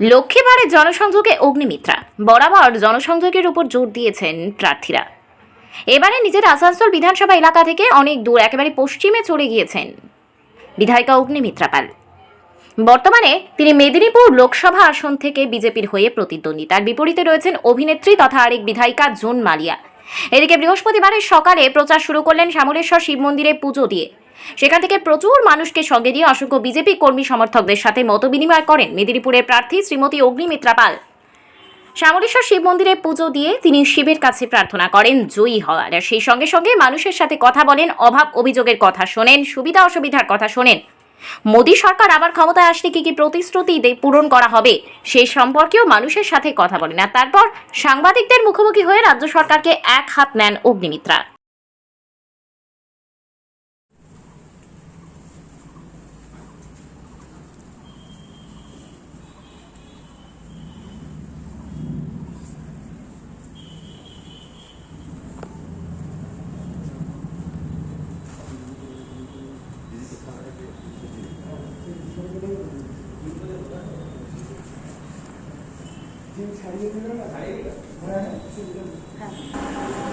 লক্ষ্মীবারের জনসংযোগে অগ্নিমিত্রা। বরাবর জনসংযোগের উপর জোর দিয়েছেন প্রার্থীরা। এবারে নিজের আসানসোল বিধানসভা এলাকা থেকে অনেক দূর একেবারে পশ্চিমে চলে গিয়েছেন বিধায়িকা অগ্নিমিত্রা পাল। বর্তমানে তিনি মেদিনীপুর লোকসভা আসন থেকে বিজেপির হয়ে প্রতিদ্বন্দ্বী। তার বিপরীতে রয়েছেন অভিনেত্রী তথা আরেক বিধায়িকা জোন মালিয়া। এদিকে বৃহস্পতিবারের সকালে প্রচার শুরু করলেন শ্যামলেশ্বর শিব মন্দিরে পুজো দিয়ে। সেখান থেকে প্রচুর মানুষকে সঙ্গে দিয়ে অসংখ্য বিজেপি কর্মী সমর্থকদের সাথে মতবিনিময় করেন মেদিনীপুরের প্রার্থী শ্রীমতী অগ্নিমিত্রা পাল। শ্যামলেশ্বর শিব মন্দিরে পুজো দিয়ে তিনি শিবের কাছে প্রার্থনা করেন, জয়ী হওয়ার। সেই সঙ্গে সঙ্গে মানুষের সাথে কথা বলেন, অভাব অভিযোগের কথা শোনেন সুবিধা অসুবিধার কথা শোনেন। মোদী সরকার আবার ক্ষমতায় আসলে কি কি প্রতিশ্রুতি পূরণ করা হবে সেই সম্পর্কেও মানুষের সাথে কথা বলেন। আর তারপর সাংবাদিকদের মুখোমুখি হয়ে রাজ্য সরকারকে এক হাত নেন অগ্নিমিত্রা। ছাড়িয়ে দিল না হ্যাঁ